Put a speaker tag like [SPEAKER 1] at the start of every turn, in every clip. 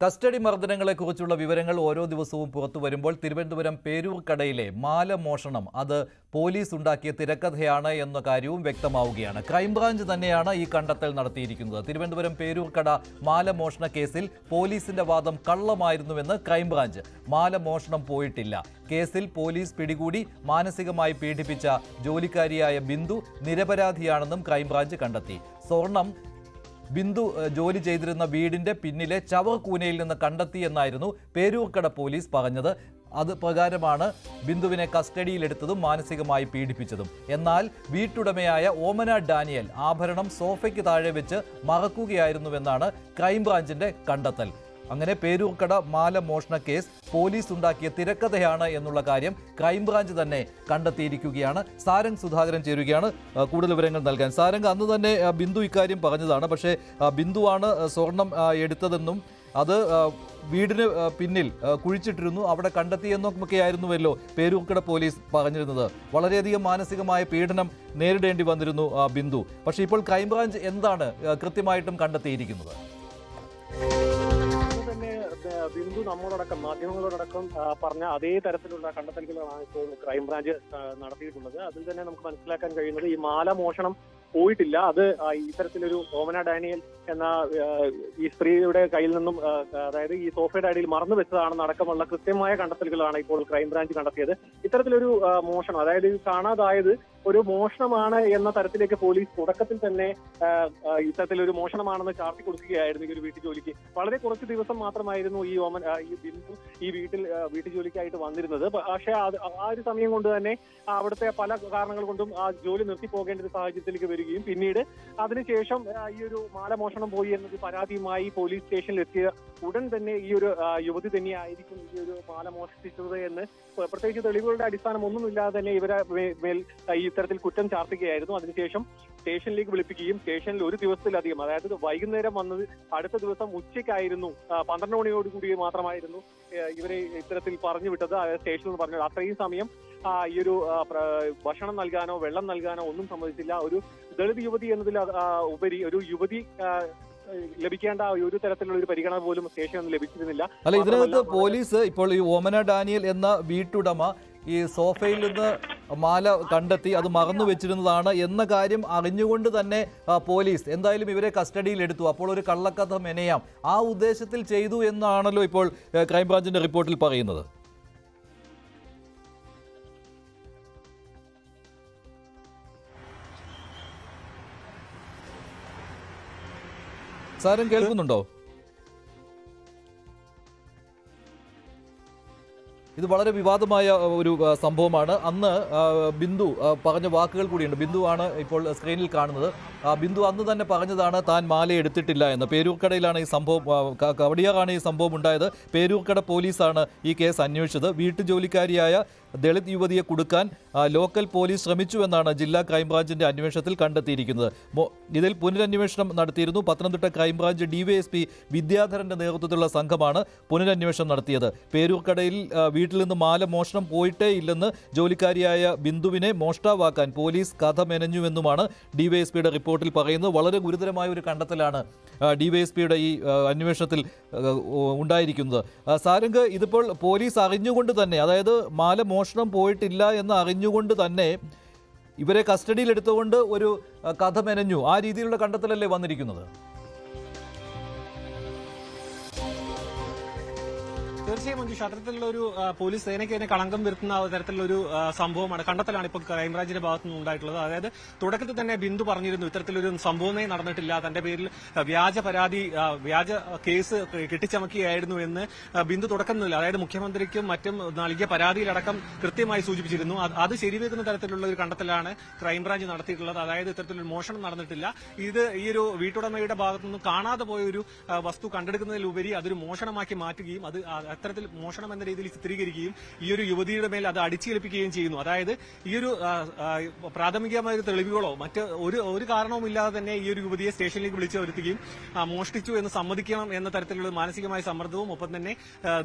[SPEAKER 1] Custody മർദ്ദനങ്ങളെക്കുറിച്ചുള്ള വിവരങ്ങൾ ഓരോ ദിവസവും പുറത്തു വരുമ്പോൾ തിരുവനന്തപുരം പേരൂർ കടയിലെ മാല മോഷണം. അത് പോലീസ് ഉണ്ടാക്കിയ തിരക്കഥയാണ് എന്ന കാര്യവും വ്യക്തമാവുകയാണ്. ക്രൈംബ്രാഞ്ച് തന്നെയാണ് ഈ കണ്ടെത്തൽ നടത്തിയിരിക്കുന്നത്. തിരുവനന്തപുരം പേരൂർ കട മാല മോഷണ കേസിൽ പോലീസിന്റെ വാദം കള്ളമായിരുന്നുവെന്ന് ക്രൈംബ്രാഞ്ച്. മാലമോഷണം പോയിട്ടില്ല. കേസിൽ പോലീസ് പിടികൂടി മാനസികമായി പീഡിപ്പിച്ച ജോലിക്കാരിയായ ബിന്ദു നിരപരാധിയാണെന്നും ക്രൈംബ്രാഞ്ച് കണ്ടെത്തി. സ്വർണം ബിന്ദു ജോലി ചെയ്തിരുന്ന വീടിന്റെ പിന്നിലെ ചവർ കൂനയിൽ നിന്ന് കണ്ടെത്തിയെന്നായിരുന്നു പേരൂർക്കട പോലീസ് പറഞ്ഞത്. അത് പ്രകാരമാണ് ബിന്ദുവിനെ കസ്റ്റഡിയിലെടുത്തതും മാനസികമായി പീഡിപ്പിച്ചതും. എന്നാൽ വീട്ടുടമയായ ഓമന ഡാനിയൽ ആഭരണം സോഫയ്ക്ക് താഴെ വെച്ച് മറക്കുകയായിരുന്നുവെന്നാണ് ക്രൈംബ്രാഞ്ചിന്റെ കണ്ടെത്തൽ. അങ്ങനെ പേരൂർക്കട മാല മോഷണ കേസ് പോലീസ് ഉണ്ടാക്കിയ തിരക്കഥയാണ് എന്നുള്ള കാര്യം ക്രൈംബ്രാഞ്ച് തന്നെ കണ്ടെത്തിയിരിക്കുകയാണ്. സാരംഗ് സുധാകരൻ ചേരുകയാണ്. കൂടുതൽ വിവരങ്ങൾ നൽകാൻ. സാരംഗ് അന്ന് തന്നെ ബിന്ദു ഇക്കാര്യം പറഞ്ഞതാണ്. പക്ഷേ ബിന്ദുവാണ് സ്വർണം എടുത്തതെന്നും അത് വീടിന് പിന്നിൽ കുഴിച്ചിട്ടിരുന്നു. അവിടെ കണ്ടെത്തിയെന്നൊക്കെയായിരുന്നുവല്ലോ പേരൂർക്കട പോലീസ് പറഞ്ഞിരുന്നത്. വളരെയധികം മാനസികമായ പീഡനം നേരിടേണ്ടി വന്നിരുന്നു ബിന്ദു. പക്ഷേ ഇപ്പോൾ ക്രൈംബ്രാഞ്ച് എന്താണ് കൃത്യമായിട്ടും കണ്ടെത്തിയിരിക്കുന്നത്?
[SPEAKER 2] ബിന്ദു നമ്മളോടക്കം മാധ്യമങ്ങളോടക്കം പറഞ്ഞ അതേ തരത്തിലുള്ള കണ്ടെത്തലുകളാണ് ഇപ്പോൾ ക്രൈംബ്രാഞ്ച് നടത്തിയിട്ടുള്ളത്. അതിൽ തന്നെ നമുക്ക് മനസ്സിലാക്കാൻ കഴിയുന്നത് ഈ മാല മോഷണം പോയിട്ടില്ല. അത് ഇത്തരത്തിലൊരു ഓമന ഡാനിയൽ എന്ന ഈ സ്ത്രീയുടെ കയ്യിൽ നിന്നും അതായത് ഈ സോഫയുടെ അടിയിൽ മറന്നു വെച്ചതാണെന്ന് അടക്കമുള്ള കൃത്യമായ കണ്ടെത്തലുകളാണ് ഇപ്പോൾ ക്രൈംബ്രാഞ്ച് കണ്ടെത്തിയത്. ഇത്തരത്തിലൊരു മോഷണം അതായത് കാണാതായത് ഒരു മോഷണമാണ് എന്ന തരത്തിലേക്ക് പോലീസ് തുടക്കത്തിൽ തന്നെ ഇത്തരത്തിൽ ഒരു മോഷണമാണെന്ന് ചാർത്തി കൊടുക്കുകയായിരുന്നു ഈ ഒരു വീട്ടു ജോലിക്ക്. വളരെ കുറച്ച് ദിവസം മാത്രമായിരുന്നു ഈ ഓമൻ ഈ ബിന്ദു ഈ വീട്ടിൽ വീട്ടു ജോലിക്കായിട്ട് വന്നിരുന്നത്. പക്ഷേ ആ ഒരു സമയം കൊണ്ട് തന്നെ അവിടുത്തെ പല കാരണങ്ങൾ കൊണ്ടും ആ ജോലി നിർത്തി പോകേണ്ട ഒരു സാഹചര്യത്തിലേക്ക് വരികയും പിന്നീട് അതിനുശേഷം ഈ ഒരു മാല മോഷണം പോയി എന്നൊരു പരാതിയുമായി പോലീസ് സ്റ്റേഷനിൽ എത്തിയ ഉടൻ തന്നെ ഈ ഒരു യുവതി തന്നെയായിരിക്കും ഈ ഒരു മാല മോഷ്ടിച്ചത് എന്ന് പ്ര- പ്രത്യേകിച്ച് തെളിവുകളുടെ അടിസ്ഥാനം ഒന്നുമില്ലാതെ തന്നെ ഇവരെ മേൽ ഇത്തരത്തിൽ കുറ്റം ചാർത്തുകയായിരുന്നു. അതിനുശേഷം സ്റ്റേഷനിലേക്ക് വിളിപ്പിക്കുകയും സ്റ്റേഷനിൽ ഒരു ദിവസത്തിലധികം അതായത് വൈകുന്നേരം വന്നത് അടുത്ത ദിവസം ഉച്ചയ്ക്കായിരുന്നു. പന്ത്രണ്ട് മണിയോടുകൂടി മാത്രമായിരുന്നു ഇവരെ ഇത്തരത്തിൽ പറഞ്ഞു വിട്ടത്. സ്റ്റേഷനിൽ നിന്ന് പറഞ്ഞത്. അത്രയും സമയം ഈ ഒരു ഭക്ഷണം നൽകാനോ വെള്ളം നൽകാനോ ഒന്നും സമ്മതിച്ചില്ല. ഒരു ദളിത് യുവതി എന്നതിൽ ഉപരി ഒരു യുവതി ലഭിക്കേണ്ട ഒരു തരത്തിലുള്ള ഒരു പരിഗണന പോലും സ്റ്റേഷനിൽ ലഭിച്ചിരുന്നില്ല.
[SPEAKER 1] അല്ല ഇതിനകത്ത് പോലീസ് ഇപ്പോൾ ഈ ഓമന ഡാനിയൽ എന്ന വീട്ടുടമ ഈ സോഫയിൽ നിന്ന് മാല കണ്ടെത്തി അത് മറന്നു വെച്ചിരുന്നതാണ് എന്ന കാര്യം അറിഞ്ഞുകൊണ്ട് തന്നെ പോലീസ് എന്തായാലും ഇവരെ കസ്റ്റഡിയിൽ എടുത്തു അപ്പോൾ ഒരു കള്ളക്കഥ മെനയാം. ആ ഉദ്ദേശത്തിൽ ചെയ്തു എന്നാണല്ലോ ഇപ്പോൾ ക്രൈംബ്രാഞ്ചിന്റെ റിപ്പോർട്ടിൽ പറയുന്നത്. സാരം കേൾക്കുന്നുണ്ടോ? ഇത് വളരെ വിവാദമായ ഒരു സംഭവമാണ്. അന്ന് ബിന്ദു പറഞ്ഞ വാക്കുകൾ കൂടിയുണ്ട്. ബിന്ദുവാണ് ഇപ്പോൾ സ്ക്രീനിൽ കാണുന്നത്. ബിന്ദു അന്ന് തന്നെ പറഞ്ഞതാണ് താൻ മാല എടുത്തിട്ടില്ല എന്ന്. പേരൂർക്കടയിലാണ് ഈ സംഭവം കവടിയാറാണ് ഈ സംഭവം ഉണ്ടായത്. പേരൂർക്കട പോലീസാണ് ഈ കേസ് അന്വേഷിച്ചത്. വീട്ടുജോലിക്കാരിയായ ദളിത് യുവതിയെ കൊടുക്കാൻ ലോക്കൽ പോലീസ് ശ്രമിച്ചു എന്നാണ് ജില്ലാ ക്രൈംബ്രാഞ്ചിന്റെ അന്വേഷണത്തിൽ കണ്ടെത്തിയിരിക്കുന്നത്. ഇതിൽ പുനരന്വേഷണം നടത്തിയിരുന്നു. പത്തനംതിട്ട ക്രൈംബ്രാഞ്ച് ഡിവൈഎസ്പി വിദ്യാധരന്റെ നേതൃത്വത്തിലുള്ള സംഘമാണ് പുനരന്വേഷണം നടത്തിയത്. പേരൂർക്കടയിൽ ആ, വീട്ടിൽ നിന്ന് മാല മോഷണം പോയിട്ടേ ഇല്ലെന്ന് ജോലിക്കാരിയായ ബിന്ദുവിനെ മോഷ്ടാവാക്കാൻ പോലീസ് കഥ മെനഞ്ഞുവെന്നുമാണ് ഡിവൈഎസ്പിയുടെ റിപ്പോർട്ടിൽ പറയുന്നത്. വളരെ ഗുരുതരമായ ഒരു കണ്ടെത്തലാണ് ഡിവൈഎസ്പിയുടെ ഈ അന്വേഷണത്തിൽ ഉണ്ടായിരിക്കുന്നത്. സാരംഗ് ഇതിപ്പോൾ പോലീസ് അറിഞ്ഞുകൊണ്ട് തന്നെ അതായത് മാല മോഷണം പോയിട്ടില്ല എന്ന് അറിഞ്ഞുകൊണ്ട് തന്നെ ഇവരെ കസ്റ്റഡിയിൽ എടുത്തുകൊണ്ട് ഒരു കഥ മെനഞ്ഞു ആ രീതിയിലുള്ള കണ്ടെത്തലല്ലേ വന്നിരിക്കുന്നത്?
[SPEAKER 3] തീർച്ചയായും മഞ്ജു അത്തരത്തിലുള്ള ഒരു പോലീസ് സേനയ്ക്ക് തന്നെ കളങ്കം വരുത്തുന്ന തരത്തിലുള്ള ഒരു സംഭവമാണ്. കണ്ടെത്തലാണ് ഇപ്പോൾ ക്രൈംബ്രാഞ്ചിന്റെ ഭാഗത്തു നിന്ന് ഉണ്ടായിട്ടുള്ളത്. അതായത് തുടക്കത്തിൽ തന്നെ ബിന്ദു പറഞ്ഞിരുന്നു ഇത്തരത്തിലൊരു സംഭവമേ നടന്നിട്ടില്ല. തന്റെ പേരിൽ വ്യാജ പരാതി വ്യാജ കേസ് കെട്ടിച്ചമക്കിയായിരുന്നു എന്ന് ബിന്ദു തുടക്കം അതായത് മുഖ്യമന്ത്രിക്കും മറ്റും നൽകിയ പരാതിയിലടക്കം കൃത്യമായി സൂചിപ്പിച്ചിരുന്നു. അത് ശരിവെക്കുന്ന തരത്തിലുള്ള ഒരു കണ്ടെത്തലാണ് ക്രൈംബ്രാഞ്ച് നടത്തിയിട്ടുള്ളത്. അതായത് ഇത്തരത്തിലൊരു മോഷണം നടന്നിട്ടില്ല. ഇത് ഈ ഒരു വീട്ടുടമയുടെ ഭാഗത്തുനിന്ന് കാണാതെ പോയ ഒരു വസ്തു കണ്ടെടുക്കുന്നതിലുപരി അതൊരു മോഷണമാക്കി മാറ്റുകയും അത്
[SPEAKER 2] അത്തരത്തിൽ മോഷണം എന്ന രീതിയിൽ ചിത്രീകരിക്കുകയും ഈ ഒരു യുവതിയുടെ മേൽ അത് അടിച്ചേൽപ്പിക്കുകയും ചെയ്യുന്നു. അതായത് ഈ ഒരു പ്രാഥമികമായ ഒരു തെളിവുകളോ മറ്റ് ഒരു ഒരു കാരണവുമില്ലാതെ തന്നെ ഈ ഒരു യുവതിയെ സ്റ്റേഷനിലേക്ക് വിളിച്ചു വരുത്തുകയും മോഷ്ടിച്ചു എന്ന് സമ്മതിക്കണം എന്ന തരത്തിലുള്ള മാനസികമായ സമ്മർദ്ദവും ഒപ്പം തന്നെ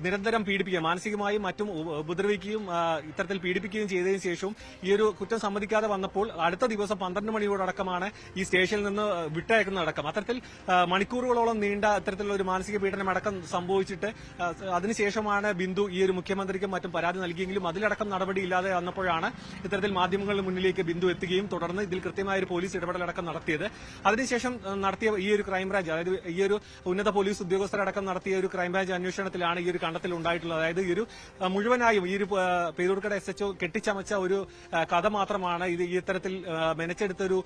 [SPEAKER 2] നിരന്തരം പീഡിപ്പിക്കുക മാനസികമായും മറ്റും ഉപ- ഉപദ്രവിക്കുകയും ഇത്തരത്തിൽ പീഡിപ്പിക്കുകയും ചെയ്തതിനു ശേഷവും ഈ ഒരു കുറ്റം സമ്മതിക്കാതെ വന്നപ്പോൾ അടുത്ത ദിവസം പന്ത്രണ്ട് മണിയോടക്കമാണ് ഈ സ്റ്റേഷനിൽ നിന്ന് വിട്ടയക്കുന്നതടക്കം അത്തരത്തിൽ മണിക്കൂറുകളോളം നീണ്ട അത്തരത്തിലുള്ള ഒരു മാനസിക പീഡനം അടക്കം സംഭവിച്ചിട്ട് ആ, അതിനുശേഷമാണ് ബിന്ദു ഈ ഒരു മുഖ്യമന്ത്രിക്കും മറ്റും പരാതി നൽകിയെങ്കിലും അതിലടക്കം നടപടിയില്ലാതെ വന്നപ്പോഴാണ് ഇത്തരത്തിൽ മാധ്യമങ്ങളുടെ മുന്നിലേക്ക് ബിന്ദു എത്തുകയും തുടർന്ന് ഇതിൽ കൃത്യമായ ഒരു പോലീസ് ഇടപെടലടക്കം നടത്തിയത്. അതിനുശേഷം നടത്തിയ ഈ ഒരു ക്രൈംബ്രാഞ്ച് അതായത് ഈ ഒരു ഉന്നത പോലീസ് ഉദ്യോഗസ്ഥരടക്കം നടത്തിയ ഒരു ക്രൈംബ്രാഞ്ച് അന്വേഷണത്തിലാണ് ഈ ഒരു കണ്ടെത്തൽ ഉണ്ടായിട്ടുള്ളത്. അതായത് ഈ ഒരു മുഴുവനായും ഈ ഒരു പേരൂർക്കട എസ് എച്ച്ഒ കെട്ടിച്ചമച്ച ഒരു കഥ മാത്രമാണ് ഇത് ഇത്തരത്തിൽ മെനച്ചെടുത്തൊരു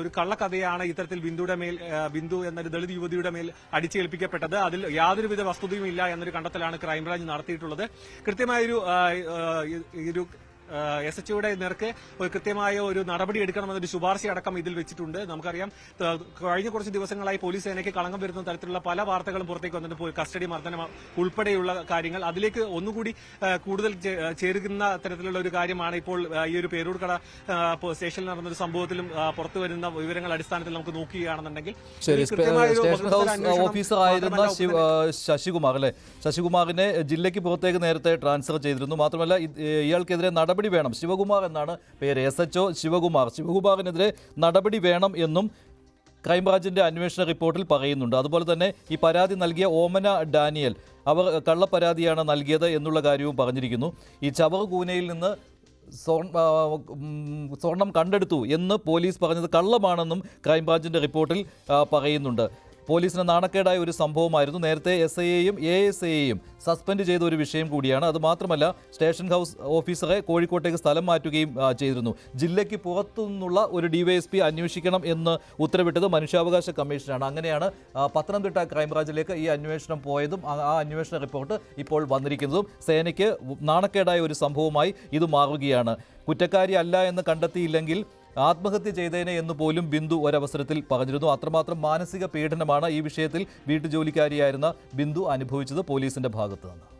[SPEAKER 2] ഒരു കള്ളക്കഥയാണ് ഇത്തരത്തിൽ ബിന്ദുയുടെ മേൽ ബിന്ദു എന്നൊരു ദളിത് യുവതിയുടെ മേൽ അടിച്ചേൽപ്പിക്കപ്പെട്ടത്. അതിൽ യാതൊരുവിധ വസ്തുതയും ഇല്ല എന്നൊരു കണ്ടെത്തലാണ് ക്രൈംബ്രാഞ്ച് നടത്തിയിട്ടുള്ളത്. കൃത്യമായൊരു ഒരു എസ് എച്ച് ഒയുടെ നേർക്ക് ഒരു കൃത്യമായ ഒരു നടപടി എടുക്കണമെന്നൊരു ശുപാർശ അടക്കം ഇതിൽ വെച്ചിട്ടുണ്ട്. നമുക്കറിയാം കഴിഞ്ഞ കുറച്ച് ദിവസങ്ങളായി പോലീസ് സേനയ്ക്ക് കളങ്കം വരുന്ന തരത്തിലുള്ള പല വാർത്തകളും പുറത്തേക്ക് വന്നിട്ട് കസ്റ്റഡി മർദ്ദനം ഉൾപ്പെടെയുള്ള കാര്യങ്ങൾ. അതിലേക്ക് ഒന്നുകൂടി കൂടുതൽ ചേരുന്ന തരത്തിലുള്ള ഒരു കാര്യമാണ് ഇപ്പോൾ ഈ ഒരു പേരൂർക്കട സ്റ്റേഷനിൽ നടന്ന ഒരു സംഭവത്തിലും പുറത്തു വരുന്ന വിവരങ്ങൾ അടിസ്ഥാനത്തിൽ നമുക്ക് നോക്കുകയാണെന്നുണ്ടെങ്കിൽ
[SPEAKER 1] ശിവ ശശികുമാർ അല്ലെ? ശശികുമാറിനെ ജില്ലയ്ക്ക് പുറത്തേക്ക് നേരത്തെ ട്രാൻസ്ഫർ ചെയ്തിരുന്നു. മാത്രമല്ല ഇയാൾക്കെതിരെ നടപടി വേണം. ശിവകുമാർ എന്നാണ് പേര്. S H Shivakumar. ശിവകുമാറിനെതിരെ നടപടി വേണം എന്നും ക്രൈംബ്രാഞ്ചിന്റെ അന്വേഷണ റിപ്പോർട്ടിൽ പറയുന്നുണ്ട്. അതുപോലെ തന്നെ ഈ പരാതി നൽകിയ ഓമന ഡാനിയൽ അവർ കള്ളപ്പരാതിയാണ് നൽകിയത് എന്നുള്ള കാര്യവും പറഞ്ഞിരിക്കുന്നു. ഈ ചവറുകൂനയിൽ കൂനയിൽ നിന്ന് സ്വർണം കണ്ടെടുത്തു എന്ന് പോലീസ് പറഞ്ഞത് കള്ളമാണെന്നും ക്രൈംബ്രാഞ്ചിന്റെ റിപ്പോർട്ടിൽ പറയുന്നുണ്ട്. പോലീസിന് നാണക്കേടായ ഒരു സംഭവമായിരുന്നു. നേരത്തെ എസ് ഐയെയും എ എസ് ഐയെയും സസ്പെൻഡ് ചെയ്ത ഒരു വിഷയം കൂടിയാണ്. അത് മാത്രമല്ല സ്റ്റേഷൻ ഹൗസ് ഓഫീസറെ കോഴിക്കോട്ടേക്ക് സ്ഥലം മാറ്റുകയും ചെയ്തിരുന്നു. ജില്ലയ്ക്ക് പുറത്തു നിന്നുള്ള ഒരു ഡിവൈഎസ്പി അന്വേഷിക്കണം എന്ന് ഉത്തരവിട്ടത് മനുഷ്യാവകാശ കമ്മീഷനാണ്. അങ്ങനെയാണ് പത്തനംതിട്ട ക്രൈംബ്രാഞ്ചിലേക്ക് ഈ അന്വേഷണം പോയതും ആ അന്വേഷണ റിപ്പോർട്ട് ഇപ്പോൾ വന്നിരിക്കുന്നതും. സേനയ്ക്ക് നാണക്കേടായ ഒരു സംഭവമായി ഇത് മാറുകയാണ്. കുറ്റക്കാരി അല്ല എന്ന് കണ്ടെത്തിയില്ലെങ്കിൽ ആത്മഹത്യ ചെയ്തേനെ എന്ന് പോലും ബിന്ദു ഒരവസരത്തിൽ പറഞ്ഞിരുന്നു. അത്രമാത്രം മാനസിക പീഡനമാണ് ഈ വിഷയത്തിൽ വീട്ടുജോലിക്കാരിയായിരുന്ന ബിന്ദു അനുഭവിച്ചത് പോലീസിന്റെ ഭാഗത്തു നിന്ന്